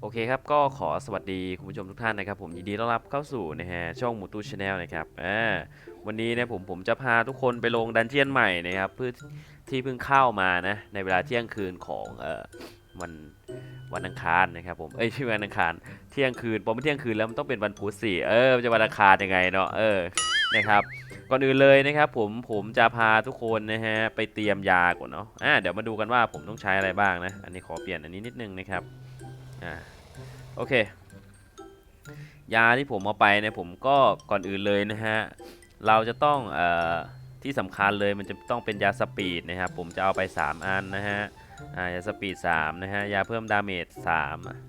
โอเคครับ ก็ขอสวัสดีคุณผู้ชมทุกท่านนะครับผมยินดีต้อนรับเข้าสู่นะฮะช่องมูตูชาแนลนะครับอ่าวันนี้นะผมผมจะพาทุกคนไปลงดันเจียนใหม่นะครับเพื่อที่เพิ่งเข้ามานะในเวลาเที่ยงคืนของเอ่อวันวันอังคารนะครับผมเอ้ยที่วันอังคารเที่ยงคืนพอมันเที่ยงคืนแล้วมันต้องเป็นวันพุธสิเออมันจะวันอังคารยังไงเนาะเออนะครับก่อนอื่นเลยนะครับผมผมจะพาทุกคนนะฮะไปเตรียมยาก่อนเนาะอ่าเดี๋ยวมาดูกันว่าผมต้องใช้อะไรบ้างนะอันนี้ขอเปลี่ยนอันนี้นิดนึงนะครับ อ่าโอเค ยาที่ผมเอาไปเนี่ยผมก็ก่อนอื่นเลยนะฮะ เราจะต้องเอ่อที่สำคัญเลยมันจะต้องเป็นยาสปีดนะครับผมจะเอาไป 3 อันนะฮะอ่ายาสปีด3นะฮะยาเพิ่มดาเมจ3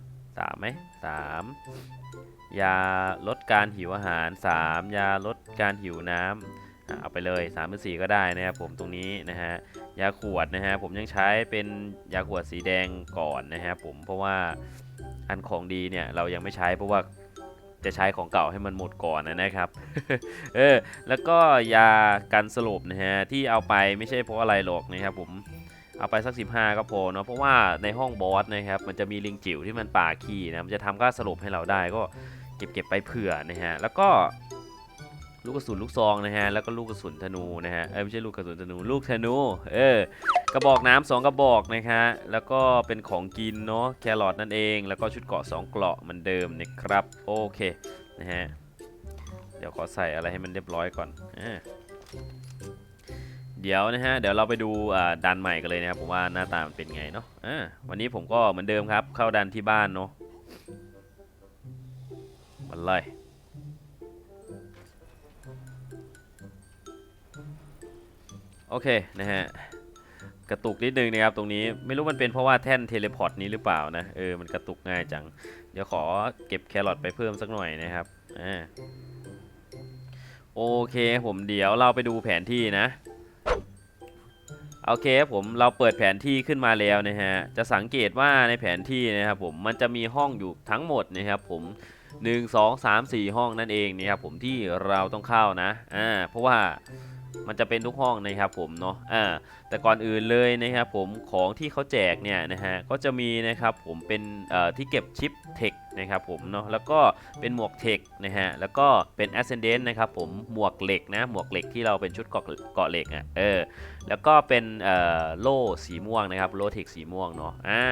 3ไหม3ยาลดการหิวอาหาร 3 ยาลดการหิวน้ำ เอาไปเลย3หรือ4ก็ได้นะครับผมตรงนี้นะฮะยาขวดนะฮะผมยังใช้เป็นยาขวดสีแดงก่อนนะฮะผมเพราะว่าอันของดีเนี่ยเรายังไม่ใช้เพราะว่าจะใช้ของเก่าให้มันหมดก่อนนะครับ เออแล้วก็ยากันสลบนะฮะที่เอาไปไม่ใช่เพราะอะไรหรอกนะครับผมเอาไปสัก 15 ก็พอเนาะเพราะว่าในห้องบอสนะครับมันจะมีลิงจิ๋วที่มันป่าขี้นะมันจะทำค่าสลบให้เราได้ก็เก็บเก็บไปเผื่อนะฮะแล้วก็ ลูกกระสุนลูกซองนะฮะแล้วก็ลูกกระสุนธนูนะฮะเอ้ยไม่ใช่ลูกกระสุนธนูลูกธนูเออกระบอกน้ำสองกระบอกนะฮะแล้วก็เป็นของกินเนาะแครอทนั่นเอง แล้วก็ชุดเกาะสองเกราะเหมือนเดิมนะครับโอเคนะฮะเดี๋ยวขอใส่อะไรให้มันเรียบร้อยก่อนอ่าเดี๋ยวนะฮะ เดี๋ยวเราไปดูอ่าดันใหม่กันเลยนะครับผมว่าหน้าตามันเป็นไงเนาะอ่าวันนี้ผมก็เหมือนเดิมครับ เข้าดันที่บ้านเนาะมันเลย โอเคนะฮะกระตุกนิดนึงนะครับตรงนี้ไม่รู้มันเป็นเพราะว่าแท่นเทเลพอร์ตนี้หรือเปล่านะเออมันกระตุกง่ายจัง เดี๋ยวขอเก็บแครอทไปเพิ่มสักหน่อยนะครับอ่าโอเคผมเดี๋ยวเราไปดูแผนที่นะโอเคผมเราเปิดแผนที่ขึ้นมาแล้วนะฮะจะสังเกตว่าในแผนที่นะครับผมมันจะมีห้องอยู่ทั้งหมดนะครับผม1 2 3 4 ห้องนั่นเองนะครับผมที่เราต้องเข้านะอ่าเพราะว่า มันจะเป็นทุกห้องนะครับผมเนาะอ่าแต่ก่อนอื่นเลยนะครับผมของที่เขาแจกเนี่ยนะฮะก็จะมีนะครับผมเป็นที่เก็บชิปเทคนะครับผมเนาะแล้วก็เป็นหมวกเทคนะฮะแล้วก็เป็น Ascendant นะครับผมหมวกเหล็กนะหมวกเหล็กที่เราเป็นชุดเกาะเกาะเหล็กอะเออแล้วก็เป็นโล่สีม่วงนะครับโล่เทคสีม่วงเนาะอ่า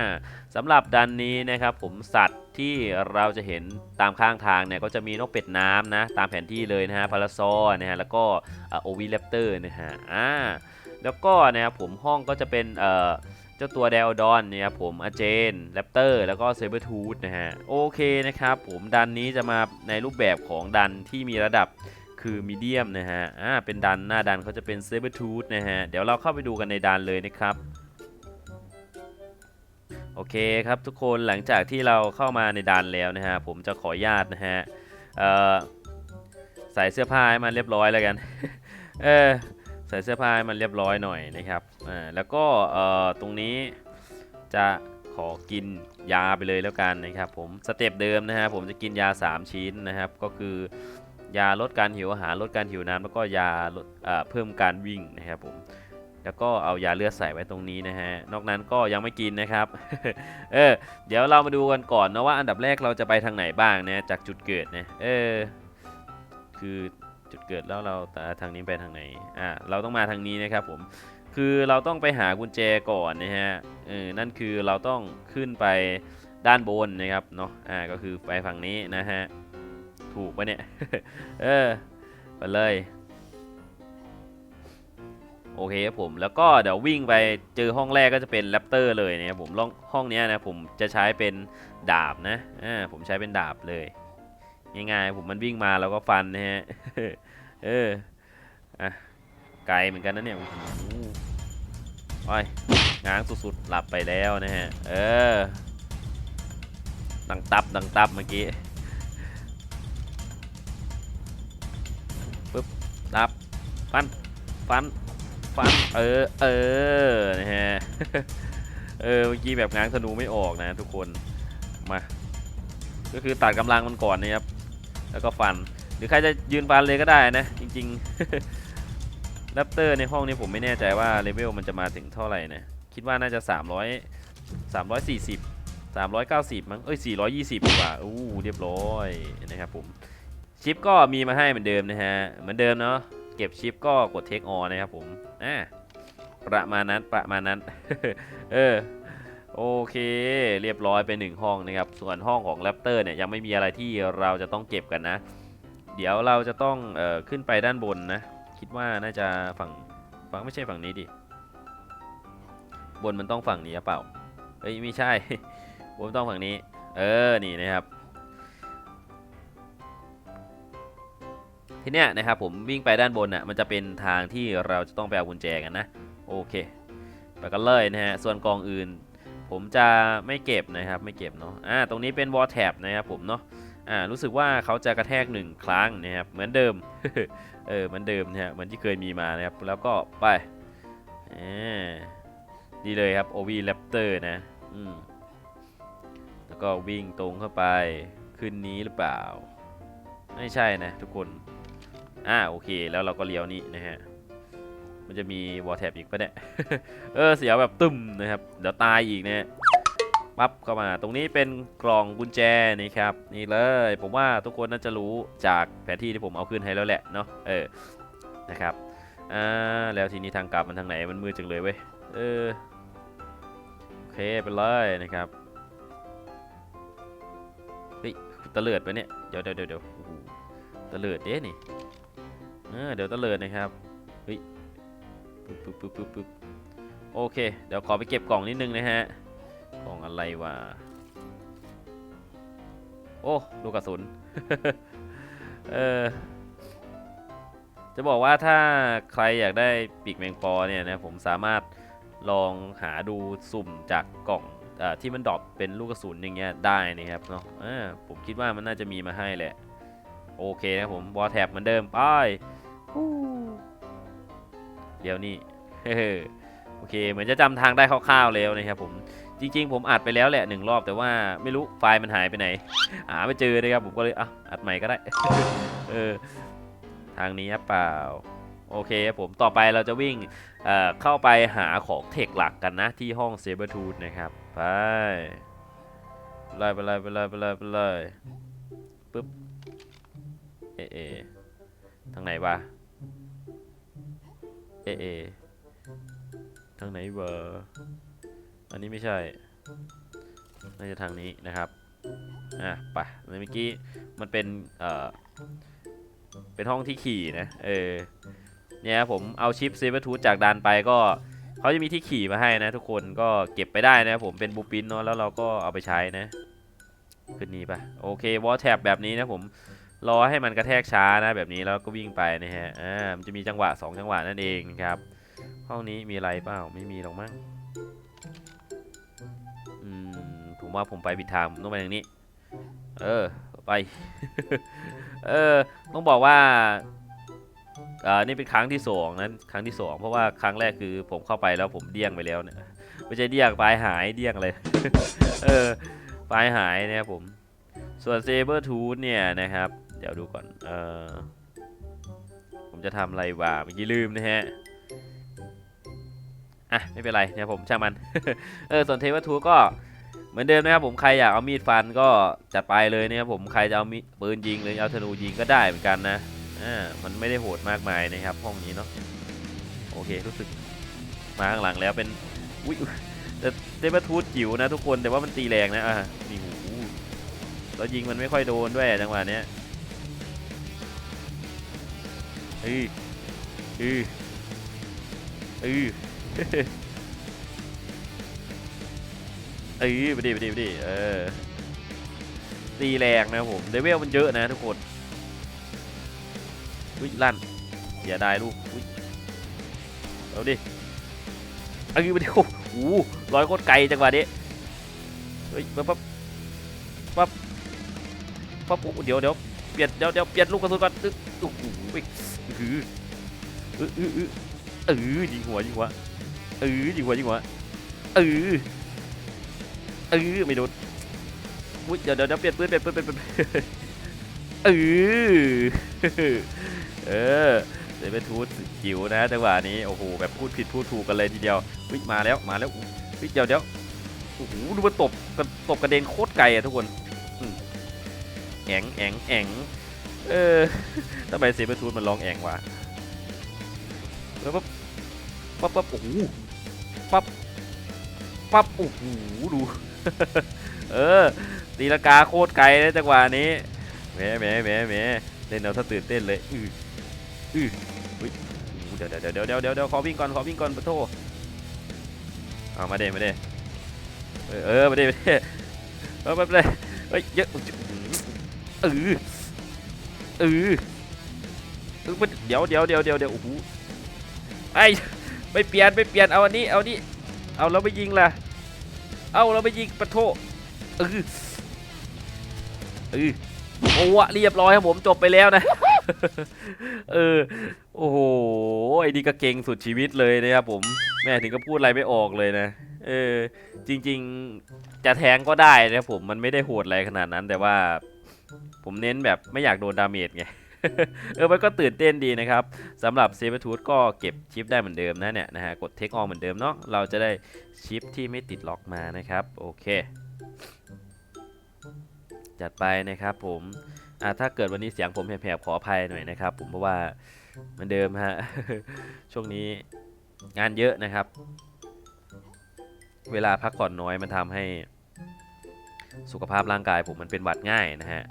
สำหรับดันนี้นะครับผมสัตว์ที่เราจะเห็นตามข้างทางเนี่ยก็จะมีนกเป็ดน้ำนะตามแผนที่เลยนะฮะพาราซอนะฮะแล้วก็โอวีเลปเตอร์นะฮะอ่า แล้วก็นะครับผมห้องก็จะเป็นเอ่อเจ้าตัวเดลดอนเนี่ยครับผมอาเจนแรปเตอร์แล้วก็เซเบอร์ทูธนะฮะโอเคนะครับผมดันนี้จะมาในรูปแบบของดันที่มีระดับคือมีเดียมนะฮะอ่าเป็นดันหน้าดันเขาจะเป็นเซเบอร์ทูธนะฮะเดี๋ยวเราเข้าไปดูกันในดันเลยนะครับโอเคครับทุกคนหลังจากที่เราเข้ามาในดันแล้วนะฮะผมจะขออนุญาตนะฮะใส่เสื้อผ้าให้มันเรียบร้อยแล้วกัน เออ ใส่เสื้อผ้าให้มันเรียบร้อยหน่อยนะครับอ่าแล้วก็เอ่อตรงนี้จะขอกินยาไปเลยแล้วกันนะครับผมสเต็ปเดิมนะฮะผมจะกินยา 3 ชิ้นนะครับ ก็คือยาลดการหิวอาหารลดการหิวน้ำแล้วก็ยาลดเอ่อเพิ่มการวิ่งนะครับผมแล้วก็เอายาเลือดใส่ไว้ตรงนี้นะฮะนอกนั้นก็ยังไม่กินนะครับเออเดี๋ยวเรามาดูกันก่อนนะว่าอันดับแรกเราจะไปทางไหนบ้างนะจากจุดเกิดนะเออคือ จุดเกิดแล้วเราแต่ทางนี้ไปทางไหนอ่าเราต้องมาทางนี้นะครับผมคือเราต้องไปหากุญแจก่อนนะฮะเออนั่นคือเราต้องขึ้นไปด้านบนนะครับเนาะอ่าก็คือไปฝั่งนี้นะฮะถูกปะเนี่ยเออไปเลยโอเคครับผมแล้วก็เดี๋ยววิ่งไปเจอห้องแรกก็จะเป็นแรปเตอร์เลยนะครับผมห้องนี้นะผมจะใช้เป็นดาบนะอ่าผมใช้เป็นดาบเลย ง่ายๆผมมันวิ่งมาแล้วก็ฟันนะฮะ เออ อะ ไกลเหมือนกันนะเนี่ยโอ้ยง้างสุดๆ หลับไปแล้วนะฮะ เออ ดังตับ ดังตับเมื่อกี้รับ ฟัน ฟัน ฟัน เออ เออ นะฮะ เออ เมื่อกี้แบบง้างธนูไม่ออกนะทุกคน มา ก็คือตัดกำลังมันก่อนนะครับ แล้วก็ฟัน หรือใครจะยืนฟันเลยก็ได้นะ จริงๆ แรปเตอร์ในห้องนี้ผมไม่แน่ใจว่าเลเวลมันจะมาถึงเท่าไหร่นะ คิดว่าน่าจะ 300 340 390 มั้ง เอ้ย 420 ดีกว่า อู้ เรียบร้อยนะครับผม ชิปก็มีมาให้เหมือนเดิมนะฮะ เหมือนเดิมเนาะ เก็บชิปก็กดเทคออนนะครับผม อ่า ประมาณนั้น ประมาณนั้น เออ โอเคเรียบร้อยไปหนึ่งห้องนะครับ ส่วนห้องของแรปเตอร์เนี่ยยังไม่มีอะไรที่เราจะต้องเก็บกันนะ เดี๋ยวเราจะต้องเอ่อขึ้นไปด้านบนนะ คิดว่าน่าจะฝั่งฝั่งไม่ใช่ฝั่งนี้ดิ บนมันต้องฝั่งนี้หรือเปล่าเอ้ยไม่ใช่บนต้องฝั่งนี้ เออนี่นะครับ ทีเนี้ยนะครับผมวิ่งไปด้านบนน่ะมันจะเป็นทางที่เราจะต้องไปเอากุญแจกันนะ โอเค ไปกันเลยนะฮะส่วนกองอื่น ผมจะไม่เก็บนะครับไม่เก็บเนาะอ่าตรงนี้เป็นวอลแท็บนะครับผมเนาะอ่ารู้สึกว่าเขาจะกระแทกหนึ่งครั้งนะครับเหมือนเดิมเออเหมือนเดิมนะฮะเหมือนที่เคยมีมานะครับแล้วก็ไปอ่าดีเลยครับ OV Raptor นะอืมแล้วก็วิ่งตรงเข้าไปขึ้นนี้หรือเปล่า ไม่ใช่นะทุกคนอ่าโอเคแล้วเราก็เลี้ยวนี่นะฮะ มันจะมีวอลแท็บอีกปะเนี่ย เออเสียวแบบตึมนะครับ เดี๋ยวตายอีกเนะฮะปั๊บเข้ามา ตรงนี้เป็นกล่องกุญแจนี่ครับ นี่เลย ผมว่าทุกคนน่าจะรู้จากแผนที่ที่ผมเอาขึ้นให้แล้วแหละเนาะ เออ นะครับ อ่า แล้วทีนี้ทางกลับมันทางไหน มันมืดจังเลยเว้ย เออ โอเคไปเลยนะครับ เฮ้ยตะเลิดไปเนี่ย เดี๋ยวเดี๋ยวเดี๋ยวเดี๋ยวโอ้โหตะเลิดเด้นี่ เออ เดี๋ยวตะเลิดนะครับ เฮ้ย ปึ๊บปึ๊บปึ๊บปึ๊บปึ๊บโอเค เดี๋ยวขอไปเก็บกล่องนิดนึงนะฮะ กล่องอะไรวะ โอ้ลูกกระสุน เออ จะบอกว่าถ้าใครอยากได้ปีกแมงปอเนี่ยนะ ผมสามารถลองหาดูสุ่มจากกล่องอที่มันดรอปเป็นลูกกระสุนอย่างเงี้ยได้นะครับเนาะผมคิดว่ามันน่าจะมีมาให้แหละ โอเคนะผมวอลแท็บเหมือนเดิม ไป เดี๋ยวนี้โอเค เหมือนจะจำทางได้คร่าวๆแล้วนะครับผมจริง ๆ ผมอัดไปแล้วแหละหนึ่งรอบแต่ว่าไม่รู้ไฟล์มันหายไปไหนหาไม่เจอเลยครับผมก็เลยอะอัดใหม่ก็ได้เออทางนี้เปล่าโอเคครับผมต่อไปเราจะวิ่งเเข้าไปหาของเทคหลักกันนะที่ห้องเซเบอร์ทูดนะครับไปไปเลยไปเลยไปเลยไปเลยไปเลยปึ๊บเอเอทางไหนวะ เอเอทางไหนเวะอันนี้ไม่ใช่ น่าจะทางนี้นะครับ อะไปเมื่อกี้มันเป็น เอ่อ เป็นห้องที่ขี่นะ เออ เนี่ยผมเอาชิปเซเบอร์ทูจากดานไปก็เขาจะมีที่ขี่มาให้นะทุกคนก็เก็บไปได้นะผมเป็นบูปินเนาะแล้วเราก็เอาไปใช้นะ ขึ้นนี้ปะโอเควอลแท็บแบบนี้นะผม รอให้มันกระแทกช้านะแบบนี้แล้วก็วิ่งไปนะฮะอ่ามันจะมีจังหวะ 2 จังหวะนั่นเองครับห้องนี้มีอะไรเปล่าไม่มีหรอกมั้งอืมผมว่าผมไปผิดทางผมต้องไปทางนี้ เออไป เออต้องบอกว่าอ่านี่เป็นครั้งที่สองนั้นครั้งที่สองเพราะว่าครั้งแรกคือผมเข้าไปแล้วผมเดี้ยงไปแล้วเนี่ยไม่ใช่เดี้ยงปลายหายเดี้ยงเลย เออปลายหายนะครับผมส่วนเซเบอร์ทูธเนี่ยนะครับ เดี๋ยวดูก่อน เออผมจะทำอะไรวะเมื่อกี้ลืมนะฮะ อะ ไม่เป็นไรนะครับผมช่างมัน เออส่วนเทวทูก็เหมือนเดิมนะครับผมใครอยากเอามีดฟันก็จัดไปเลยนะครับผมใครจะเอามีดปืนยิงหรือเอาธนูยิงก็ได้เหมือนกันนะอ่ามันไม่ได้โหดมากมายนะครับห้องนี้เนาะโอเครู้สึกมาข้างหลังแล้วเป็นอุ้ยอุ๊ยแต่เทวทูจิ๋วนะทุกคนแต่ว่ามันตีแรงนะอะนี่หูแล้วยิงมันไม่ค่อยโดนด้วยจังหวะเนี้ย เฮ้ยเฮ้ยเฮ้ยเอ้ยไปดิไปดิไปดิเออตีแรงนะผมเลเวลมันเยอะนะทุกคนอุ้ยลั่นเสียดายลูกอุ้ยเอาดิเอาดิไปดิโอ้โหร้อยโคตรไกลจังหวะนี้เฮ้ยปั๊บปั๊บปั๊บปั๊บเดี๋ยวเดี๋ยวเปลี่ยนเดี๋ยวเดี๋ยวเปลี่ยนลูกกระสุนก่อนตึ๊กโอ้โหไป อืออืออืออือเออยิงหัวยิงหัวเออยิงหัวยิงหัวเออเออไม่โดนอุ้ยเดี๋ยวเดี๋ยวเดี๋ยวเปลี่ยนปืนเปลี่ยนปืนเปลี่ยนปืนเออเออเดี๋ยวเป็นทูตจิ๋วนะจังหวะนี้โอ้โหแบบพูดผิดพูดถูกกันเลยทีเดียวอุ้ยมาแล้วมาแล้วอุ้ยเดี๋ยวเดี๋ยวโอ้โหดูมันตบกตบกระเด็นโคตรไกลอะทุกคนแองแองแอง เออทำไมเซเบอร์ทูธมันร้องแองวะแล้วปั๊บปั๊บปั๊บโอ้โหปั๊บปั๊บโอ้โหดู เออตีลงกาโคตรไกลเลยจังหวะนี้แหมแหมแหมแหมเล่นเอาถ้าตื่นเต้นเลยอืออืออุ๊ยเดี๋ยวเดี๋ยวเดี๋ยวเดี๋ยวเดี๋ยวเดี๋ยวขอวิ่งก่อนขอวิ่งก่อนปะโทเอามาเด้มาเด้เออเออมาเด้มาเด้เออมาเด้เฮ้ยเยอะเออ เออเดี๋ยวเดี๋ยวเดี๋ยวเดี๋ยวเดี๋ยวโอ้โหไอ้ไม่เปลี่ยนไม่เปลี่ยนเอาอันนี้เอานี้เอาเราไปยิงล่ะเอาเราไปยิงปะโทเออเออโอ้เรียบร้อยครับผมจบไปแล้วนะเออโอ้โหไอ้นี่ก็เก่งสุดชีวิตเลยนะครับผมแม่ถึงก็พูดอะไรไม่ออกเลยนะเออจริง ๆ จะแทงก็ได้นะครับผมมันไม่ได้โหดอะไรขนาดนั้นแต่ว่า ผมเน้นแบบไม่อยากโดนดาเมจไง เออ มันก็ตื่นเต้นดีนะครับสำหรับเซเบอร์ทูธก็เก็บชิปได้เหมือนเดิมนะเนี่ยนะฮะ กดเทคออเหมือนเดิมเนาะ เราจะได้ชิปที่ไม่ติดล็อกมานะครับ โอเค จัดไปนะครับผม อ่าถ้าเกิดวันนี้เสียงผมแหบๆขออภัยหน่อยนะครับ ผมเพราะว่าเหมือนเดิมฮะ ช่วงนี้งานเยอะนะครับ เวลาพักผ่อนน้อยมันทำให้ สุขภาพร่างกายผมมันเป็นหวัดง่ายนะฮะ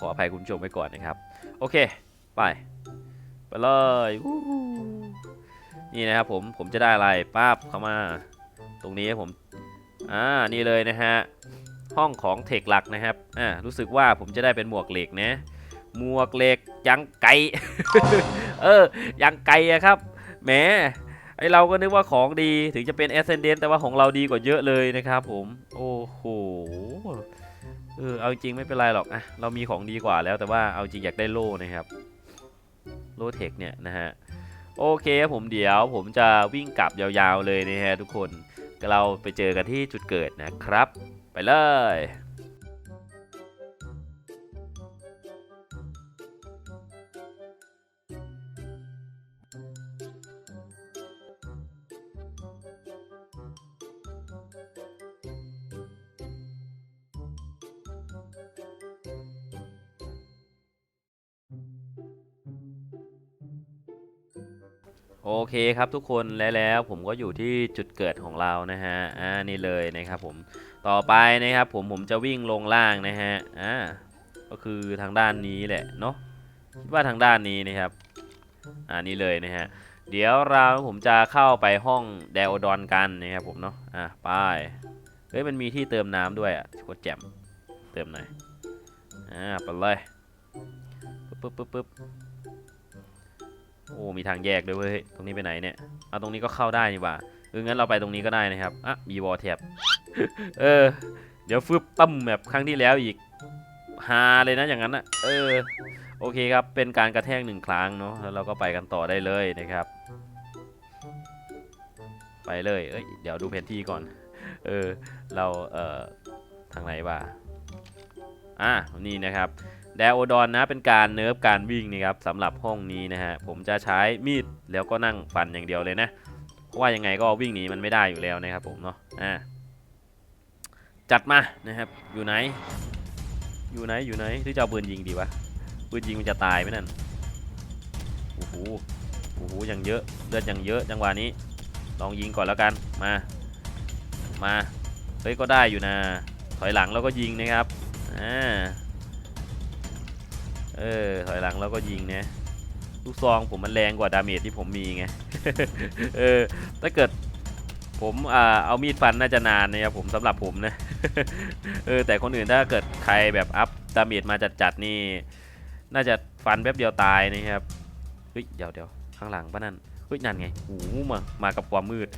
ขออภัยคุณผู้ชมไว้ก่อนนะครับ โอเค ไป ไปเลยนี่นะครับผม ผมจะได้อะไรปั๊บเข้ามา ตรงนี้ผม อ่า นี่เลยนะฮะ ห้องของเทคหลักนะครับ อ่า รู้สึกว่าผมจะได้เป็นหมวกเหล็กนะ หมวกเหล็กยังไกเออ ยังไกอะครับ แหม ไอเราก็นึกว่าของดี ถึงจะเป็น Ascendant แต่ว่าของเราดีกว่าเยอะเลยนะครับผม โอ้โห เออเอาจริงไม่เป็นไรหรอกอะเรามีของดีกว่าแล้วแต่ว่าเอาจริงอยากได้โล่นะครับโล่เทคเนี่ยนะฮะโอเคครับผมเดี๋ยวผมจะวิ่งกลับยาวๆเลยนะฮะทุกคนเราไปเจอกันที่จุดเกิดนะครับ ไปเลย โอเคครับทุกคนและแล้วผมก็อยู่ที่จุดเกิดของเรานะฮะอ่านี่เลยนะครับผมต่อไปนะครับผมผมจะวิ่งลงล่างนะฮะอ่าก็คือทางด้านนี้แหละเนาะคิดว่าทางด้านนี้นะครับอ่านี่เลยนะฮะเดี๋ยวเราผมจะเข้าไปห้องเดโอดอนกันนะครับผมเนาะอ่าไปเฮ้ยมันมีที่เติมน้ำด้วยอะโคตรแจ่มเติมหน่อยอ่าไปเลยปึ๊บปึ๊บปึ๊บปึ๊บ โอ้มีทางแยกด้วยเว้ย ตรงนี้ไปไหนเนี่ย เอาตรงนี้ก็เข้าได้นี่ว่าเอองั้นเราไปตรงนี้ก็ได้นะครับ อะมีวอลแท็บเออ เดี๋ยวฟึบตั้มแบบครั้งที่แล้วอีกฮาเลยนะอย่างนั้นอะเออ โอเคครับ เป็นการกระแทกหนึ่งครั้งเนาะ แล้วเราก็ไปกันต่อได้เลยนะครับ ไปเลย เอ้ย เดี๋ยวดูแผนที่ก่อน เออ เรา เอ่อ ทางไหนวะอะนี่นะครับ แดโอดอนนะเป็นการเนิร์ฟการวิ่งนะครับสำหรับห้องนี้นะฮะผมจะใช้มีดแล้วก็นั่งฟันอย่างเดียวเลยนะเพราะว่ายังไงก็วิ่งหนีมันไม่ได้อยู่แล้วนะครับผมเนาะอ่าจัดมานะครับอยู่ไหน อยู่ไหนอยู่ไหนหรือจะเอาปืนยิงดีวะปืนยิงมันจะตายไหมนั่นโอ้โหโอ้โหอย่างเยอะเลือดอย่างเยอะจังหวะนี้ ลองยิงก่อนแล้วกันมามาเฮ้ยก็ได้อยู่นะถอยหลังแล้วก็ยิงนะครับอ่า เออถอยหลังแล้วก็ยิงนะลูกซองผมมันแรงกว่าดาเมจที่ผมมีไงเออถ้าเกิดผมอ่าเอามีดฟันน่าจะนานนะครับผมสำหรับผมนะเออแต่คนอื่นถ้าเกิดใครแบบอัพดาเมจมาจัดๆนี่ น่าจะฟันแป๊บเดียวตายนะครับเฮ้ยเดี๋ยวเดี๋ยวข้างหลังปะนั่นเฮ้ยนั่นไงโอ้โหมามากับความมืด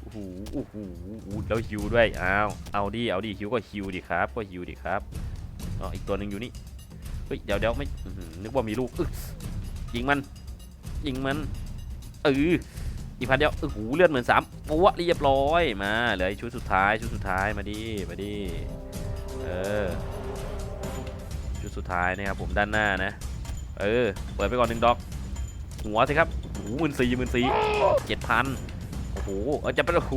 โอ้โหโอ้โหแล้วฮิวด้วยอ้าวเอาดิเอาดิฮิวก็ฮิวดิครับก็ฮิวดิครับอ๋ออีกตัวหนึ่งอยู่นี่ เฮ้ยเดี๋ยวเดี๋ยวไม่อื้อหือนึกว่ามีลูกอึ๊กยิงมัน ยิงมันเอออีกพันเดียวโอ้โหเลือดเหมือนสามปัวเรียบร้อยมาเหลือชุดสุดท้ายชุดสุดท้ายมาดิมาดิเออชุดสุดท้ายนะครับผมด้านหน้านะ เออเปิดไปก่อนหนึ่งดอก หัวสิครับโอ้โหมื่นสี่หมื่นสี่เจ็ดพันโอ้โหเอาจะไปโอ้โห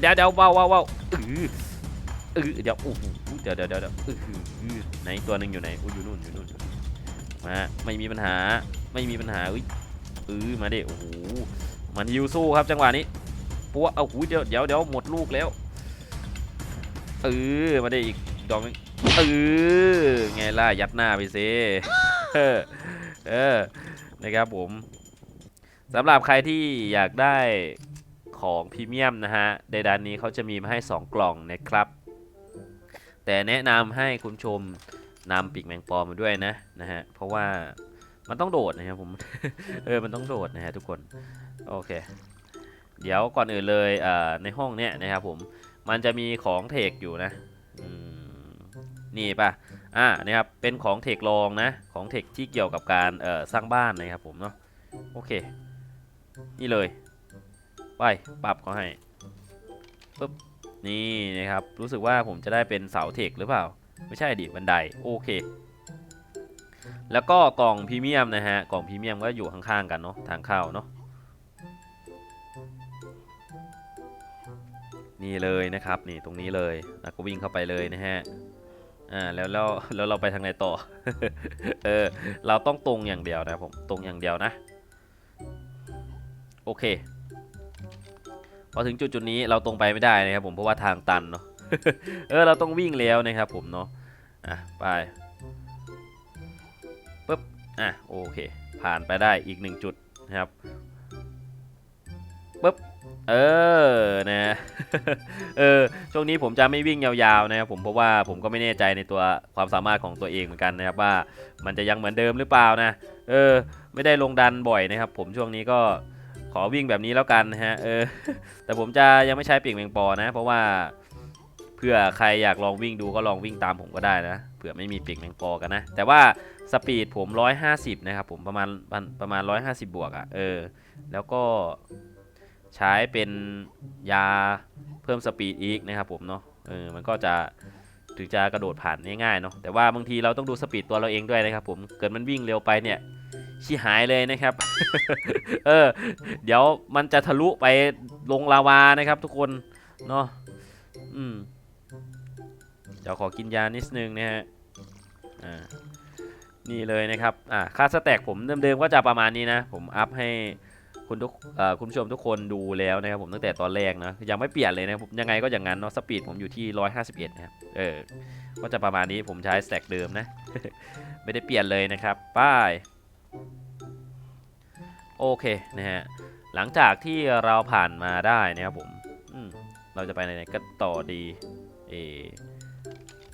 เดี๋ยวเดี๋ยวเบาเบาเบาอื้ออเออเดี๋ยวโอ้โหเดี๋ยวเดี๋ยวเดี๋ยว ไหนตัวหนึ่งอยู่ไหนอุ้ยอยู่นู่นอยู่นู่นมาไม่มีปัญหาไม่มีปัญหาอุ้ยเออมาดิโอ้โหมันฮิวสู้ครับจังหวะนี้ปัวเอาหูเดี๋ยวเดี๋ยวเดี๋ยวหมดลูกแล้วเออมาได้อีกดอกหนึงเออไงล่ะยัดหน้าไปซิเออเออนะครับผมสำหรับใครที่อยากได้ของพรีเมียมนะฮะในด้านนี้เขาจะมีมาให้ 2 กล่องนะครับ แต่แนะนำให้คุณชมนำปีกแมงปอมาด้วยนะนะฮะเพราะว่ามันต้องโดดนะครับผมเออมันต้องโดดนะฮะทุกคนโอเค เดี๋ยวก่อนอื่นเลยเอ่อในห้องเนี้ยนะครับผมมันจะมีของเทคอยู่นะนี่ป่ะอ่านะครับเป็นของเทคลองนะของเทคที่เกี่ยวกับการเอ่อสร้างบ้านนะครับผมเนาะโอเค นี่เลยไปปรับเขาให้ปึ๊บ นี่นะครับ รู้สึกว่าผมจะได้เป็นเสาเทคหรือเปล่า ไม่ใช่ดิบันไดโอเค แล้วก็กล่องพรีเมียมนะฮะ กล่องพรีเมียมก็อยู่ข้างๆกันเนาะทางเข้าเนาะนี่เลยนะครับนี่ตรงนี้เลยแล้วก็วิ่งเข้าไปเลยนะฮะอ่าแล้วแล้วแล้วเราไปทางไหนต่อเออเราต้องตรงอย่างเดียวนะผมตรงอย่างเดียวนะ โอเค พอถึงจุดจุดนี้เราตรงไปไม่ได้นะครับผมเพราะว่าทางตันเนาะเออเราต้องวิ่งแล้วนะครับผมเนาะอะไปปุ๊บอะโอเค ผ่านไปได้อีกหนึ่งจุดนะครับปุ๊บเออนะเออช่วงนี้ผมจะไม่วิ่งยาวๆนะครับผมเพราะว่าผมก็ไม่แน่ใจในตัวความสามารถของตัวเองเหมือนกันนะครับว่ามันจะยังเหมือนเดิมหรือเปล่านะเออไม่ได้ลงดันบ่อยนะครับ ผมช่วงนี้ก็ ขอวิ่งแบบนี้แล้วกันนะฮะเออแต่ผมจะยังไม่ใช้ปีกแมงปอนะ เพราะว่าเผื่อใครอยากลองวิ่งดูก็ลองวิ่งตามผมก็ได้นะเผื่อไม่มีปีกแมงปอกันนะ แต่ว่าสปีดผม 150 นะครับผมประมาณประมาณ 150 บวกอะ่ะเออแล้วก็ใช้เป็นยาเพิ่มสปีดอีกนะครับผมเนาะเออมันก็จะถึงจะกระโดดผ่านง่ายๆเนาะแต่ว่าบางทีเราต้องดูสปีดตัวเราเองด้วยนะครับผมเกิดมันวิ่งเร็วไปเนี่ย ชี้หายเลยนะครับ เออ เดี๋ยวมันจะทะลุไปลงลาวานะครับทุกคนเนาะอืมเดี๋ยวขอกินยานิดนึงนะฮะอ่านี่เลยนะครับอ่าค่าสแต็กผมเดิมๆก็จะประมาณนี้นะ ผมอัพให้คุณทุกคุณผู้ชมทุกคนดูแล้วนะครับผมตั้งแต่ตอนแรกนะยังไม่เปลี่ยนเลยนะผมยังไงก็อย่างนั้นเนาะสปีดผมอยู่ที่ 151 นะครับเออก็จะประมาณนี้ผมใช้สแต็กเดิมนะ ไม่ได้เปลี่ยนเลยนะครับป้าย โอเคนะฮะหลังจากที่เราผ่านมาได้นะครับผมเราจะไปไหนก็ต่อดีเออ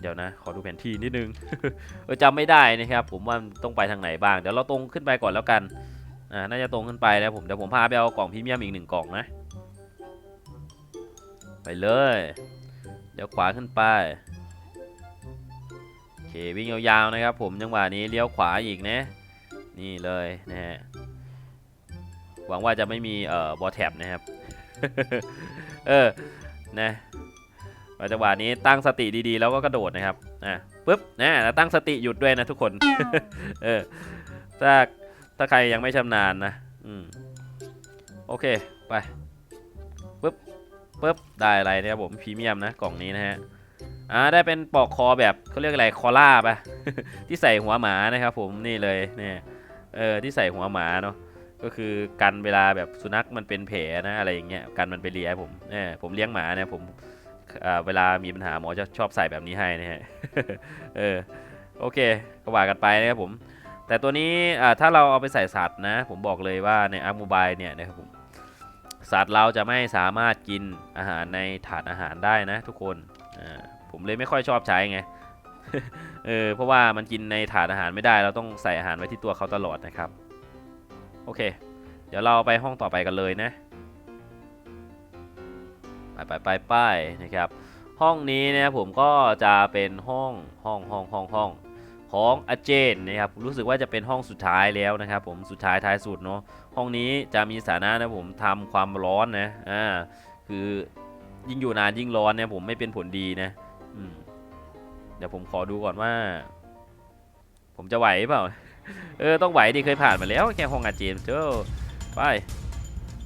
เดี๋ยวนะ ขอดูแผนที่นิดนึงเออจำไม่ได้นะครับผมว่าต้องไปทางไหนบ้าง เดี๋ยวเราตรงขึ้นไปก่อนแล้วกันอ่าน่าจะตรงขึ้นไปแล้วผมเดี๋ยวผมพาไปเอากล่องพรีเมียมอีกหนึ่งกล่องนะไปเลย เดี๋ยวขวาขึ้นไปโอเควิ่งยาวๆนะครับ ผมจังหวะนี้เลี้ยวขวาอีกนะ นี่เลยนะฮะ หวังว่าจะไม่มีเอ่อบอแท็บนะครับ เออ นะจังหวะนี้ตั้งสติดีๆ แล้วก็กระโดดนะครับ อะปุ๊บนะแล้วตั้งสติหยุดด้วยนะทุกคน เออ ถ้า ถ้าใครยังไม่ชำนาญนะ อืม โอเค ไปปึ๊บปึ๊บ ได้อะไรนี่ยครับผม พรีเมียมนะ กล่องนี้นะฮะ อ่า ได้เป็นปลอกคอแบบเขาเรียกอะไร คอล่าปะที่ใส่หัวหมานะครับผม นี่เลยเนี่ยเออ ที่ใส่หัวหมาเนาะ ก็คือกันเวลาแบบสุนัขมันเป็นแผลนะอะไรอย่างเงี้ยกันมันไปเลียผมเนี่ยผมเลี้ยงหมาเนี่ยผมเวลามีปัญหาหมอจะชอบใส่แบบนี้ให้นะฮะเออโอเคก็ว่ากันไปนะครับผม แต่ตัวนี้ถ้าเราเอาไปใส่สัตว์นะ ผมบอกเลยว่าในอาร์มูบายเนี่ยนะครับผมสัตว์เราจะไม่สามารถกินอาหารในถาดอาหารได้นะ ทุกคนผมเลยไม่ค่อยชอบใช้ไงเออเพราะว่ามันกินในถาดอาหารไม่ได้ เราต้องใส่อาหารไว้ที่ตัวเขาตลอดนะครับ โอเค เดี๋ยวเราไปห้องต่อไปกันเลยนะ ไปไปไปไปนะครับ ห้องนี้นะครับผมก็จะเป็นห้องห้องห้องห้องห้องของอาเจนนะครับ รู้สึกว่าจะเป็นห้องสุดท้ายแล้วนะครับ ผมสุดท้ายท้ายสุดเนาะ ห้องนี้จะมีสานะนะผมทำความร้อนนะ อ่า คือยิ่งอยู่นานยิ่งร้อนเนี่ยผมไม่เป็นผลดีนะ อืม เดี๋ยวผมขอดูก่อนว่า ผมจะไหวเปล่า เออต้องไหวดิเคยผ่านมาแล้วแค่ห้องอาเจนเจ้าไป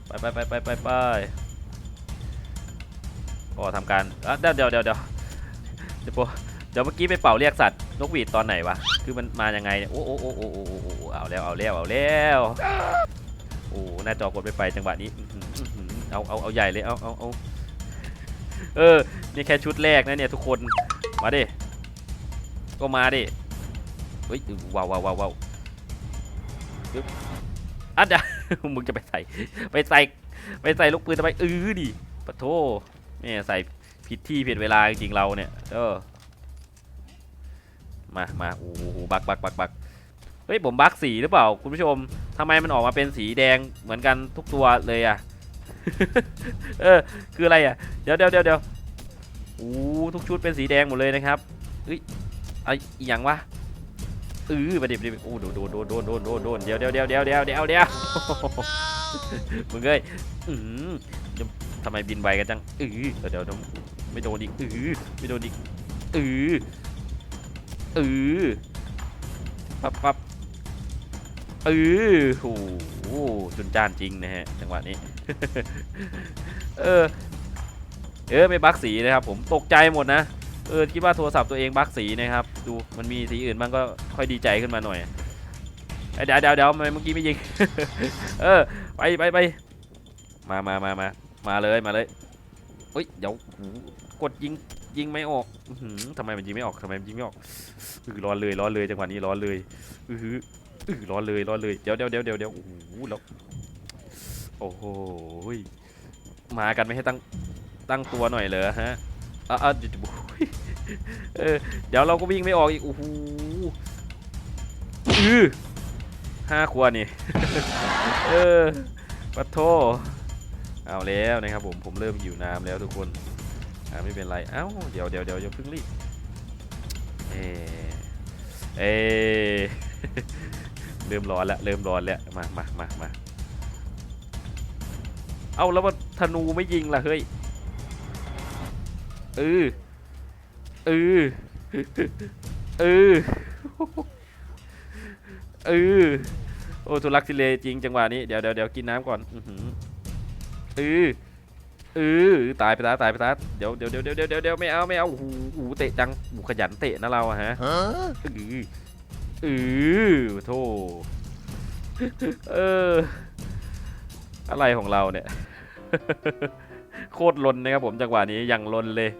ไปไปไปไปไปไปก็ทำการอะเดี๋ยวเดี๋ยวเดี๋ยวเดี๋ยวเดี๋ยวเดี๋ยวเมื่อกี้ไปเป่าเรียกสัตว์นกหวีดตอนไหนวะคือมันมายังไงเนี่ยโอ้โอ้โอ้โอ้โอ้โอ้โอ้เอาแล้วเอาแล้วเอาแล้วโอ้หน้าจอกดไปไปจังหวะนี้เอาเอาเอาใหญ่เลยเอาเอาเอาเออนี่แค่ชุดแรกนะเนี่ยทุกคนมาดิก็มาดิเฮ้ยว้าวว้าวว้าว อะเดี๋ยวมึงจะไปใส่ ไปใส่ ไปใส่ลูกปืนทำไมเออดิปะโทแม่ใส่ผิดที่ผิดเวลาจริงเราเนี่ย เออ มามาโอ้โหบักบักบักบักเฮ้ยผมบักสีหรือเปล่า คุณผู้ชมทำไมมันออกมาเป็นสีแดงเหมือนกันทุกตัวเลยอะ เออ คืออะไรอะ เดี๋ยวเดี๋ยวเดี๋ยวเดี๋ยวโอ้ทุกชุดเป็นสีแดงหมดเลยนะครับเฮ้ยไอ้อย่างวะ เออไปดิไปดิโอ้โดนโดนโดนโดนโดนโดนโดนเดี๋ยวเดี๋ยวเดี๋ยวเดี๋ยวเดี๋ยวเดี๋ยวเดี๋ยวมึงเอ้ยอือเดี๋ยทำไมบินไวกันจังเออเดี๋ยวเดี๋ยวไม่โดนอีกอือไม่โดนอีกอืออือปั๊บปั๊บอืออโหจนจานจริงนะฮะจังหวะนี้ เออ เออไม่บักสีนะครับผมตกใจหมดนะ เออคิดว่าโทรศัพท์ตัวเองบักสีนะครับ ดูมันมีสีอื่นบ้างก็ค่อยดีใจขึ้นมาหน่อยเดี๋ยวเดี๋ยวเดี๋ยวเมื่อกี้ไม่ยิง เออไปไปไปมามามามามาเลยมาเลยเฮ้ยเดี๋ยวกดยิงยิงไม่ออกอื้อหือทำไมมันยิงไม่ออกทำไมมันยิงไม่ออกอือร้อนเลยร้อนเลยจังหวะนี้ร้อนเลยอือออือร้อนเลยร้อนเลยเดี๋ยวเดี๋ยวเดี๋ยวเดี๋ยวเดี๋ยวโอ้โหแล้วโอ้โหมากันไม่ให้ตั้งตั้งตัวหน่อยเลยฮะ อะอะเดี๋ยวเออเดี๋ยวเราก็วิ่งไม่ออกอีกโอ้โหอือห้าขวนี่ เออปัดโทเอาแล้วนะครับผม ผมเริ่มหิวน้ำแล้วทุกคนอ่าไม่เป็นไร เอ้า เดี๋ยวเดี๋ยวเดี๋ยวอย่าเพิ่งรีบ เอเอเริ่มร้อนแล้ว เริ่มร้อนแล้ว มามามามาเอาแล้วมันธนูไม่ยิงล่ะ เฮ้ย เออเออเออเออโอ้ทุลักทุเลจริงจังหวะนี้เดี๋ยวเดี๋ยวเดี๋ยวกินน้ำก่อนอือหือเออเออตายไปตาตายไปตาเดี๋ยวเดี๋ยวเดี๋ยวเดี๋ยวเดี๋ยวเดี๋ยวไม่เอาไม่เอาโอ้โหเตะจังโอ้ขยันเตะนะเราอะฮะเออเออโธ่เอออะไรของเราเนี่ย โคตรลนนะครับผมจังหวะนี้ยังลนเลย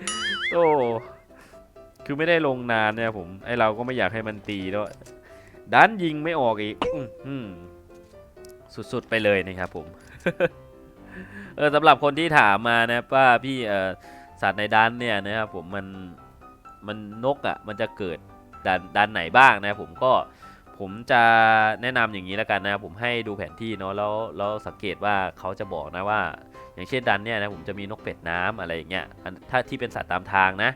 โธ่คือไม่ได้ลงนานเนี่ยผมไอเราก็ไม่อยากให้มันตีด้วยดันยิงไม่ออกอีกสุดๆไปเลยนะครับผมเออสำหรับคนที่ถามมานะว่าพี่เออสัตว์ในดันเนี่ยนะครับผมมันมันนกอะ่ะมันจะเกิดดันดันไหนบ้างนะผมก็ผมจะแนะนำอย่างนี้แล้วกันนะผมให้ดูแผนที่เนาะแล้วแล้วสังเกตว่าเขาจะบอกนะว่า อย่างเช่นดันเนี่ยนะผมจะมีนกเป็ดน้ำอะไรอย่างเงี้ยถ้าที่เป็นสัตว์ตามทางนะ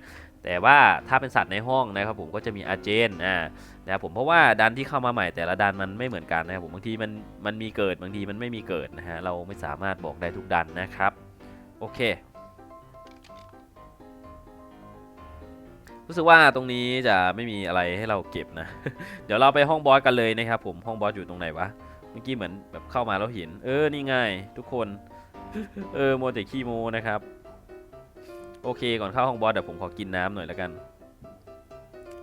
แต่ว่าถ้าเป็นสัตว์ในห้องนะครับผมก็จะมีอาเจนอ่านะครับผมเพราะว่าดันที่เข้ามาใหม่แต่ละดันมันไม่เหมือนกันนะครับผมบางทีมันมันมีเกิดบางทีมันไม่มีเกิดนะฮะเราไม่สามารถบอกได้ทุกดันนะครับโอเครู้สึกว่าตรงนี้จะไม่มีอะไรให้เราเก็บนะ เดี๋ยวเราไปห้องบอสกันเลยนะครับผมห้องบอสอยู่ตรงไหนวะ เมื่อกี้เหมือนแบบเข้ามาแล้วเห็น เออนี่ไงทุกคน เออโมวแต่ขี้โมนะครับ โอเคก่อนเข้าห้องบอสเดี๋ยวผมขอกินน้ำหน่อยแล้วกัน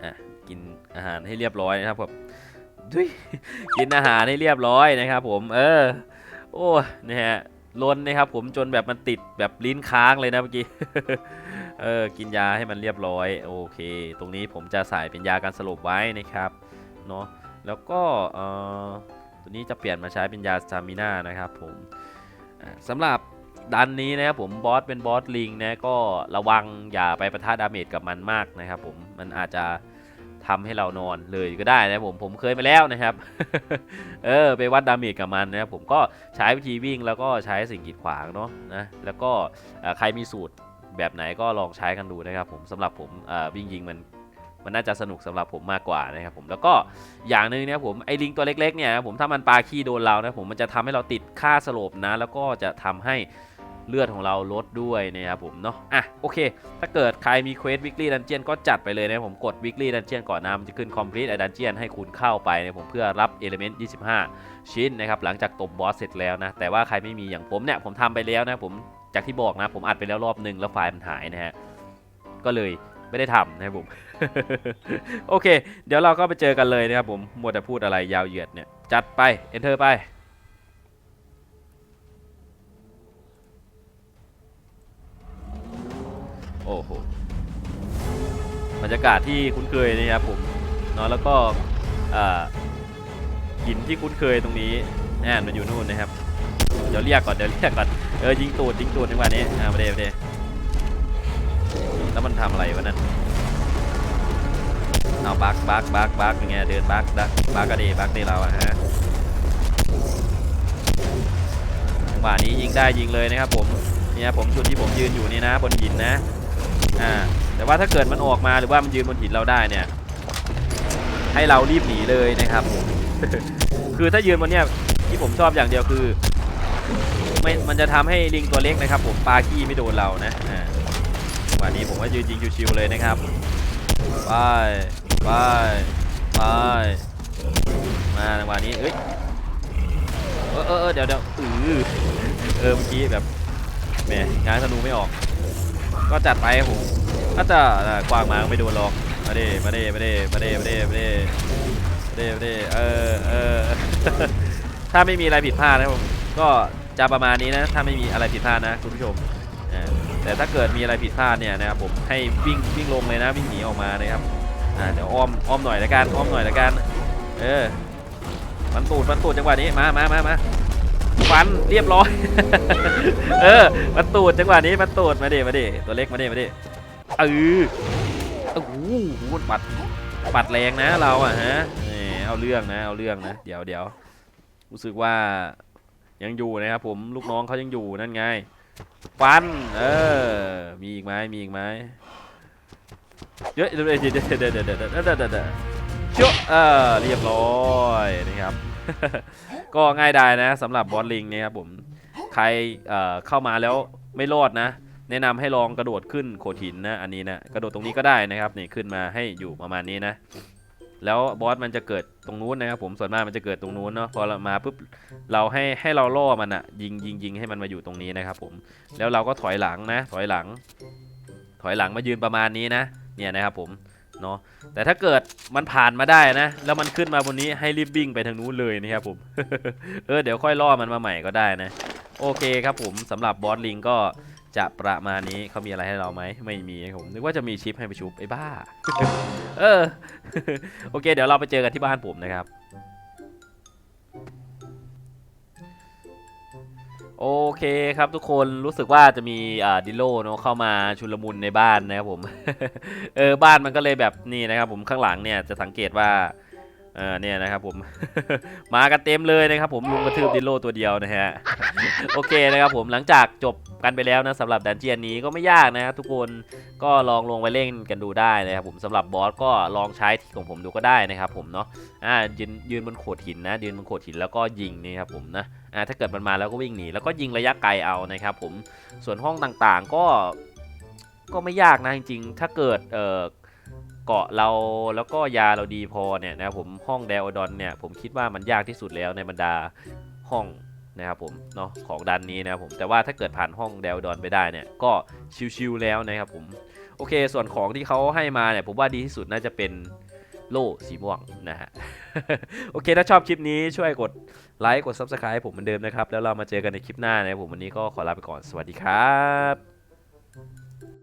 อะกินอาหารให้เรียบร้อยนะครับผมดุยกินอาหารให้เรียบร้อยนะครับ ผม เออ โอ้นะฮะล้นนะครับ ผมจนแบบมันติดแบบลิ้นค้างเลยนะเมื่อกี้เออกินยาให้มันเรียบร้อย โอเค ตรงนี้ผมจะใส่เป็นยาการสลบไว้นะครับเนาะแล้วก็เออตัวนี้จะเปลี่ยนมาใช้เป็นยาสตามิน่านะครับ ผม สำหรับดันนี้นะครับผมบอสเป็นบอสลิงนะก็ระวังอย่าไปประทะดาเมจกับมันมากนะครับผมมันอาจจะทำให้เรานอนเลยก็ได้นะผมผมเคยมาแล้วนะครับ เออไปวัดดาเมจกับมันนะครับผมก็ใช้วิธีวิ่งแล้วก็ใช้สิ่งกีดขวางเนาะนะแล้วก็ใครมีสูตรแบบไหนก็ลองใช้กันดูนะครับผมสำหรับผมวิ่งยิงมัน มันน่าจะสนุกสำหรับผมมากกว่านะครับผมแล้วก็อย่างหนึ่งนะครับผมไอ้ลิงตัวเล็กๆเนี่ยผมถ้ามันปาขี้โดนเรานะผมมันจะทำให้เราติดค่าสลบนะ แล้วก็จะทำให้เลือดของเราลดด้วยนะครับผมเนาะอะโอเค ถ้าเกิดใครมีเควส weekly dungeon ก็จัดไปเลยนะผมกด weekly dungeon ก่อนนะมันจะขึ้น complete a dungeon ให้คุณเข้าไปนะผมเพื่อรับ element 25 ชิ้นนะครับหลังจากตบบอสเสร็จแล้วนะแต่ว่าใครไม่มีอย่างผมเนี่ยผมทำไปแล้วนะผมจากที่บอกนะผมอัดไปแล้วรอบหนึ่งแล้วไฟล์มันหายนะฮะก็เลยไม่ได้ทำนะครับผม โอเค เดี๋ยวเราก็ไปเจอกันเลยนะครับผมมัวแต่พูดอะไรยาวเหยียดเนี่ย จัดไป enter ไป โอ้โห บรรยากาศที่คุ้นเคยนะครับผมเนาะแล้วก็หินที่คุ้นเคยตรงนี้แอนมันอยู่นู่นนะครับ เดี๋ยวเรียกก่อน เดี๋ยวเรียกก่อน เออยิงตูดยิงตูดในวันนี้ อ่ามาเดมาเดแล้วมันทำอะไรวะนั่น เอาบักบักบักบักยังไงเดินบักบักบักก็ดีบักดีเราอะฮะจังหวะนี้ยิงได้ยิงเลยนะครับผมเนี่ยผมจุดที่ผมยืนอยู่นี่นะ บนหินนะอ่าแต่ว่าถ้าเกิดมันออกมาหรือว่ามันยืนบนหินเราได้เนี่ย ให้เรารีบหนีเลยนะครับ คือถ้ายืนบนเนี้ยที่ผมชอบอย่างเดียวคือไม่มันจะทำให้ลิงตัวเล็กนะครับ ผมปากี้ไม่โดนเรานะอ่าวันนี้ผมก็ยืนยิงชิวๆเลยนะครับไป ไป ไป มาจังหวะนี้เอ้ย เออเออเดี๋ยวเดี๋ยวออเออเมื่อกี้แบบแหมงานธนูไม่ออก ก็จัดไปผมก็จะกว้างมาไม่โดนหรอกมาเด้มาเด้มาเด้มาเด้มาเด้มาเด้เด้เด้เออเออถ้าไม่มีอะไรผิดพลาดนะผมก็จะประมาณนี้นะ ถ้าไม่มีอะไรผิดพลาดนะคุณผู้ชมแต่ถ้าเกิดมีอะไรผิดพลาดเนี่ยนะครับผมให้วิ่งวิ่งลงเลยนะวิ่งหนีออกมานะครับ อ่าเดี๋ยวอ้อมอ้อมหน่อยละกันอ้อมหน่อยละกันเออมันตูดมันตูดจังหวะนี้มามามามาฟันเรียบร้อย เออมันตูดจังหวะนี้มันตูดมาดิมาดิตัวเล็กมาดิมาดิเออโอ้โหปัดปัดแรงนะเราอะฮะนี่เอาเรื่องนะเอาเรื่องนะเดี๋ยวเดี๋ยวรู้สึกว่ายังอยู่นะครับผมลูกน้องเขายังอยู่นั่นไงฟัน เออ มีอีกไหมมีอีกไหม เยอะเดี๋ยวเดี๋ยวเดี๋ยวเดี๋ยวเดี๋ยวเดี๋เยอะเออเรียบร้อยนะครับ ก็ง่ายดายนะสำหรับบอสลิงนะครับผมใครเข้ามาแล้วไม่รอดนะ แนะนำให้ลองกระโดดขึ้นโขดหินนะอันนี้นะกระโดดตรงนี้ก็ได้นะครับนี่ขึ้นมาให้อยู่ประมาณนี้นะแล้วบอสมันจะเกิดตรงนู้นนะครับผมส่วนมากมันจะเกิดตรงนู้นเนาะพอเรามาปุ๊บเราให้ให้เราล่อมันอะยิงยิงยิงให้มันมาอยู่ตรงนี้นะครับผมแล้วเราก็ถอยหลังนะ ถอยหลัง ถอยหลังมายืนประมาณนี้นะ เนี่ยนะครับผมเนาะแต่ถ้าเกิดมันผ่านมาได้นะ แล้วมันขึ้นมาบนนี้ให้รีบวิ่งไปทางนู้นเลยนะครับผม เออเดี๋ยวค่อยล่อมันมาใหม่ก็ได้นะ โอเคครับผมสำหรับบอสลิงก็จะประมาณนี้เขามีอะไรให้เราไหมไม่มีครับผมนึกว่าจะมีชิปให้ไปชุบไอ้บ้า เออ โอเค เดี๋ยวเราไปเจอกันที่บ้านผมนะครับ โอเคครับทุกคนรู้สึกว่าจะมีอ่าดิโลเนาะเข้ามาชุลมุนในบ้านนะครับผม เออบ้านมันก็เลยแบบนี่นะครับผมข้างหลังเนี่ยจะสังเกตว่า เออเนี่ยนะครับผม มากันเต็มเลยนะครับผมลุงกระทืบดิโลตัวเดียวนะฮะ โอเคนะครับผมหลังจากจบกันไปแล้วนะสำหรับดันเจียนนี้ก็ไม่ยากนะครับทุกคนก็ลองลงไปเล่นกันดูได้นะครับผมสำหรับบอสก็ลองใช้ที่ของผมดูก็ได้นะครับผมเนาะอ่ายืนยืนบนโขดหินนะ ยืนบนโขดหินแล้วก็ยิงนี่ครับผมนะอ่าถ้าเกิดมันมาแล้วก็วิ่งหนีแล้วก็ยิงระยะไกลเอานะครับผมส่วนห้องต่างๆก็ก็ไม่ยากนะจริงๆ ถ้าเกิดเออ เกาะเราแล้วก็ยาเราดีพอเนี่ยนะครับผมห้องเดลดอนเนี่ยผมคิดว่ามันยากที่สุดแล้วในบรรดาห้องนะครับผมเนาะของดันนี้นะครับผมแต่ว่าถ้าเกิดผ่านห้องเดลดอนไปได้เนี่ยก็ชิวๆแล้วนะครับผมโอเค ส่วนของที่เขาให้มาเนี่ยผมว่าดีที่สุดน่าจะเป็นโล่สีม่วงนะฮะโอเคถ้าชอบคลิปนี้ช่วยกดไลค์กด Subscribe ให้ผมเหมือนเดิมนะครับ แล้วเรามาเจอกันในคลิปหน้านะครับผมวันนี้ก็ขอลาไปก่อนสวัสดีครับ